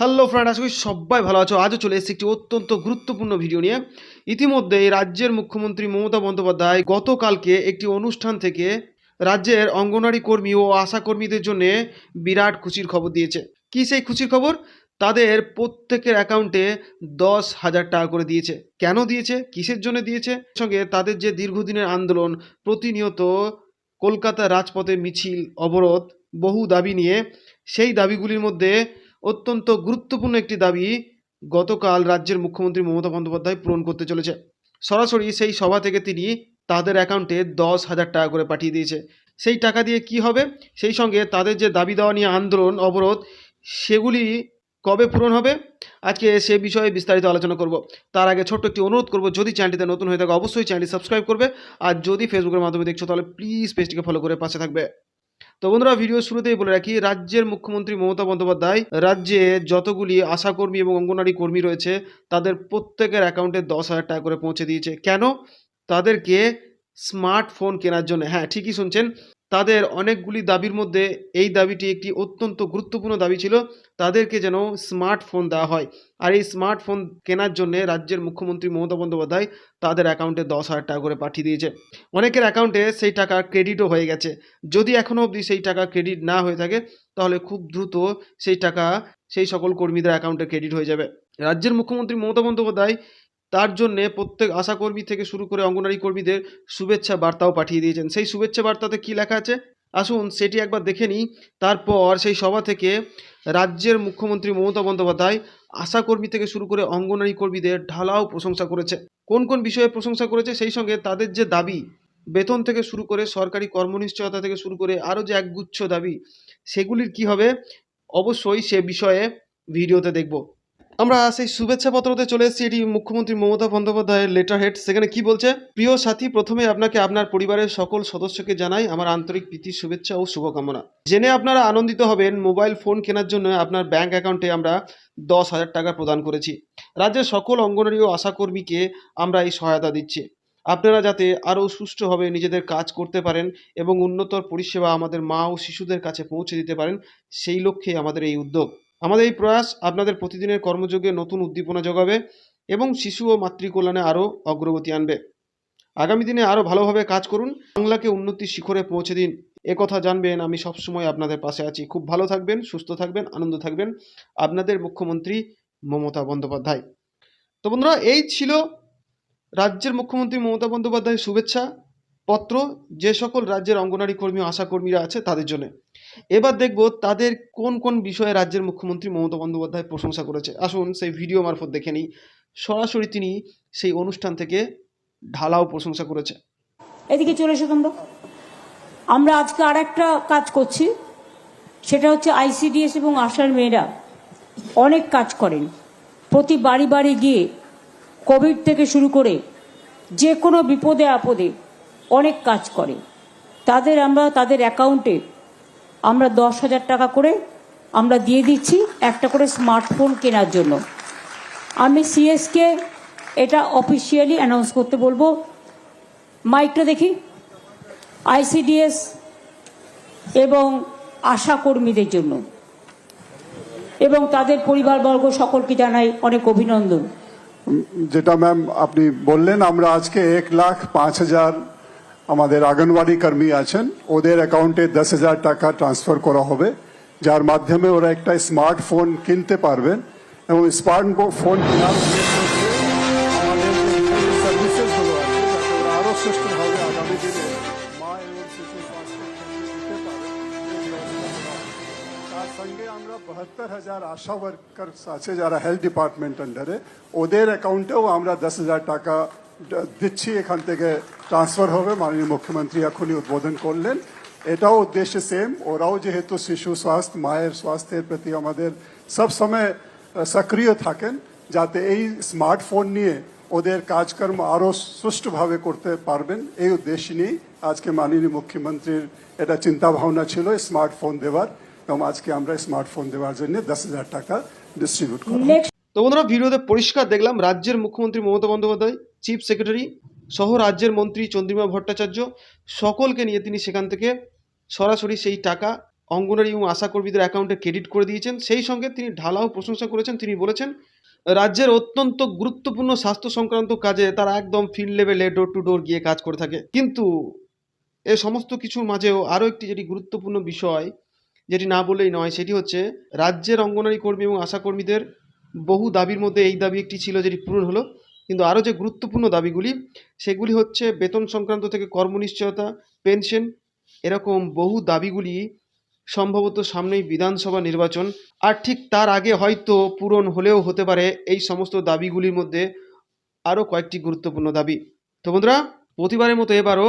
Hello friend আশা করি সবাই ভালো আছো। আজও চলে এসেছি একটি অত্যন্ত গুরুত্বপূর্ণ ভিডিও নিয়ে। ইতিমধ্যে রাজ্যের মুখ্যমন্ত্রী মমতা বন্দ্যোপাধ্যায় গতকালকে একটি অনুষ্ঠান থেকে রাজ্যের অঙ্গনারী কর্মী ও আশা কর্মীদের জন্য বিরাট খুশির খবর দিয়েছে। কী সেই খুশির খবর? তাদের প্রত্যেকের অ্যাকাউন্টে দশ হাজার টাকা করে দিয়েছে। কেন দিয়েছে? কিসের জন্য দিয়েছে? সঙ্গে তাদের যে দীর্ঘদিনের আন্দোলন, প্রতিনিয়ত কলকাতা রাজপথে মিছিল, অবরোধ, বহু দাবি নিয়ে, সেই দাবিগুলির মধ্যে অত্যন্ত গুরুত্বপূর্ণ একটি দাবি গতকাল রাজ্যের মুখ্যমন্ত্রী মমতা বন্দ্যোপাধ্যায় পূরণ করতে চলেছে। সরাসরি সেই সভা থেকে তিনি তাদের অ্যাকাউন্টে দশ হাজার টাকা করে পাঠিয়ে দিয়েছে। সেই টাকা দিয়ে কি হবে? সেই সঙ্গে তাদের যে দাবি দেওয়া নিয়ে আন্দোলন, অবরোধ, সেগুলি কবে পূরণ হবে? আজকে সে বিষয়ে বিস্তারিত আলোচনা করব। তার আগে ছোট্ট একটি অনুরোধ করব, যদি চ্যানেলটিতে নতুন হয়ে থাকে, অবশ্যই চ্যানেলটি সাবস্ক্রাইব করবে। আর যদি ফেসবুকের মাধ্যমে দেখছ, তাহলে প্লিজ পেজটিকে ফলো করে পাশে থাকবে। তো বন্ধুরা, ভিডিও শুরুতেই বলে রাখি, রাজ্যের মুখ্যমন্ত্রী মমতা বন্দ্যোপাধ্যায় রাজ্যে যতগুলি আশাকর্মী এবং অঙ্গনারী কর্মী রয়েছে, তাদের প্রত্যেকের অ্যাকাউন্টে দশ হাজার টাকা করে পৌঁছে দিয়েছে। কেন? তাদেরকে স্মার্টফোন কেনার জন্য। হ্যাঁ ঠিকই শুনছেন। তাদের অনেকগুলি দাবির মধ্যে এই দাবিটি একটি অত্যন্ত গুরুত্বপূর্ণ দাবি ছিল। তাদেরকে যেন স্মার্টফোন দেওয়া হয়। আর এই স্মার্টফোন কেনার জন্য রাজ্যের মুখ্যমন্ত্রী মমতা বন্দ্যোপাধ্যায় তাদের অ্যাকাউন্টে দশ হাজার টাকা করে পাঠিয়ে দিয়েছে। অনেকের অ্যাকাউন্টে সেই টাকা ক্রেডিটও হয়ে গেছে। যদি এখনও অবধি সেই টাকা ক্রেডিট না হয়ে থাকে, তাহলে খুব দ্রুত সেই টাকা সেই সকল কর্মীদের অ্যাকাউন্টে ক্রেডিট হয়ে যাবে। রাজ্যের মুখ্যমন্ত্রী মমতা বন্দ্যোপাধ্যায় তার জন্যে প্রত্যেক আশাকর্মী থেকে শুরু করে অঙ্গনারী কর্মীদের শুভেচ্ছা বার্তাও পাঠিয়ে দিয়েছেন। সেই শুভেচ্ছা বার্তাতে কী লেখা আছে? আসুন সেটি একবার দেখে নিই। তারপর সেই সভা থেকে রাজ্যের মুখ্যমন্ত্রী মমতা বন্দ্যোপাধ্যায় আশাকর্মী থেকে শুরু করে অঙ্গনারী কর্মীদের ঢালাও প্রশংসা করেছে। কোন কোন বিষয়ে প্রশংসা করেছে? সেই সঙ্গে তাদের যে দাবি, বেতন থেকে শুরু করে সরকারি কর্মনিশ্চয়তা থেকে শুরু করে আরও যে একগুচ্ছ দাবি, সেগুলির কি হবে? অবশ্যই সে বিষয়ে ভিডিওতে দেখব। আমরা সেই শুভেচ্ছা পত্রতে চলে এসেছি এটি মুখ্যমন্ত্রী মমতা বন্দ্যোপাধ্যায়ের লেটার হেড সেখানে কি বলছে? প্রিয় সাথী, প্রথমে আপনাকে আপনার পরিবারের সকল সদস্যকে জানাই আমার আন্তরিক প্রীতি, শুভেচ্ছা ও শুভকামনা। জেনে আপনারা আনন্দিত হবেন, মোবাইল ফোন কেনার জন্য আপনার ব্যাংক অ্যাকাউন্টে আমরা দশ হাজার টাকা প্রদান করেছি। রাজ্যের সকল অঙ্গনারী ও আশাকর্মীকে আমরা এই সহায়তা দিচ্ছি। আপনারা যাতে আরও সুষ্ঠুভাবে নিজেদের কাজ করতে পারেন এবং উন্নতর পরিষেবা আমাদের মা ও শিশুদের কাছে পৌঁছে দিতে পারেন, সেই লক্ষ্যে আমাদের এই উদ্যোগ। আমাদের এই প্রয়াস আপনাদের প্রতিদিনের কর্মযোগে নতুন উদ্দীপনা যোগাবে এবং শিশু ও মাতৃকল্যাণে আরও অগ্রগতি আনবে। আগামী দিনে আরও ভালোভাবে কাজ করুন। বাংলাকে উন্নতির শিখরে পৌঁছে দিন। একথা জানবেন আমি সবসময় আপনাদের পাশে আছি। খুব ভালো থাকবেন, সুস্থ থাকবেন, আনন্দ থাকবেন। আপনাদের মুখ্যমন্ত্রী মমতা বন্দ্যোপাধ্যায়। তো বন্ধুরা, এই ছিল রাজ্যের মুখ্যমন্ত্রী মমতা বন্দ্যোপাধ্যায়ের শুভেচ্ছা। পত্র যে সকল রাজ্যের অঙ্গনারী কর্মী আশা কর্মীরা আছে তাদের জন্য। এবার দেখব তাদের কোন কোন বিষয়ে রাজ্যের মুখ্যমন্ত্রী মমতা বন্দ্যোপাধ্যায় প্রশংসা করেছে। আসুন সেই ভিডিও মারফত দেখে নিই। সরাসরি তিনি সেই অনুষ্ঠান থেকে ঢালাও প্রশংসা করেছে। এদিকে চলে এসো তোমরা। আমরা আজকে আর একটা কাজ করছি। সেটা হচ্ছে আইসিডিএস এবং আশার মেয়েরা অনেক কাজ করেন। প্রতি বাড়ি বাড়ি গিয়ে কোভিড থেকে শুরু করে যে কোনো বিপদে আপদে অনেক কাজ করে। তাদের আমরা, তাদের অ্যাকাউন্টে আমরা দশ হাজার টাকা করে আমরা দিয়ে দিচ্ছি একটা করে স্মার্টফোন কেনার জন্য। আমি সিএসকে এটা অফিসিয়ালি অ্যানাউন্স করতে বলব। মাইকটা দেখি। আইসিডিএস এবং আশা কর্মীদের জন্য। এবং তাদের পরিবারবর্গ সকলকে জানাই অনেক অভিনন্দন। যেটা ম্যাম আপনি বললেন, আমরা আজকে এক লাখ পাঁচ হাজার আমাদের আঙ্গনওয়াড়ি কর্মী আছেন। ওদের অ্যাকাউন্টে দশ হাজার টাকা ট্রান্সফার করা হবে। যার মাধ্যমে ওরা একটা স্মার্টফোন কিনতে পারবেন এবং স্মার্টফোন কেনার উদ্দেশ্য হচ্ছে আমাদের যে সার্ভিসেসগুলো আছে। যাতে ওরা আরও সুষ্ঠুভাবে আগামী দিনে মা এবং শিশু স্বাস্থ্য কেন্দ্রে দিতে পারে এই ব্যবস্থা করা হবে। তার সঙ্গে আমরা বাহাত্তর হাজার আশা ওয়ার্কার্স আছে যারা হেলথ ডিপার্টমেন্ট আন্ডারে ওদের অ্যাকাউন্টেও আমরা দশ হাজার টাকা দ- দিচ্ছি এখান থেকে ট্রান্সফার হবে। মাননীয় মুখ্যমন্ত্রী এখনই উদ্বোধন করলেন। এটাও উদ্দেশ্য সেম ওরাও যেহেতু শিশু স্বাস্থ্য মায়ের স্বাস্থ্যের প্রতি আমাদের সব সময় সক্রিয় থাকেন যাতে এই স্মার্টফোন নিয়ে ওদের কাজকর্ম আরও সুষ্ঠুভাবে করতে পারবেন এই উদ্দেশ্য নিয়েই আজকে মাননীয় মুখ্যমন্ত্রীর এটা চিন্তা ভাবনা ছিল স্মার্টফোন দেওয়ার। এবং আজকে আমরা স্মার্টফোন দেওয়ার জন্য দশ হাজার টাকা ডিস্ট্রিবিউট করব। তো বন্ধুরা ভিডিওতে পরিষ্কার দেখলাম। রাজ্যের মুখ্যমন্ত্রী মমতা বন্দ্যোপাধ্যায় চিফ সেক্রেটারি সহ রাজ্যের মন্ত্রী চন্দ্রিমা ভট্টাচার্য, সকলকে নিয়ে তিনি সেখান থেকে সরাসরি সেই টাকা অঙ্গনারী এবং আশাকর্মীদের অ্যাকাউন্টে ক্রেডিট করে দিয়েছেন। সেই সঙ্গে তিনি ঢালাও প্রশংসা করেছেন। তিনি বলেছেন, রাজ্যের অত্যন্ত গুরুত্বপূর্ণ স্বাস্থ্য সংক্রান্ত কাজে তারা একদম ফিল্ড লেভেলে ডোর টু ডোর গিয়ে কাজ করে থাকে। কিন্তু এ সমস্ত কিছুর মাঝেও আরও একটি যেটি গুরুত্বপূর্ণ বিষয়, যেটি না বললেই নয়, সেটি হচ্ছে রাজ্যের অঙ্গনারী কর্মী এবং আশাকর্মীদের বহু দাবির মধ্যে এই দাবি একটি ছিল, যেটি পূরণ হলো। কিন্তু আরও যে গুরুত্বপূর্ণ দাবিগুলি, সেগুলি হচ্ছে বেতন সংক্রান্ত থেকে কর্মনিশ্চয়তা, পেনশন, এরকম বহু দাবিগুলি সম্ভবত সামনেই বিধানসভা নির্বাচন। আর ঠিক তার আগে হয়তো পূরণ হলেও হতে পারে এই সমস্ত দাবিগুলির মধ্যে আরও কয়েকটি গুরুত্বপূর্ণ দাবি। তো বন্ধুরা, প্রতিবারের মতো এবারও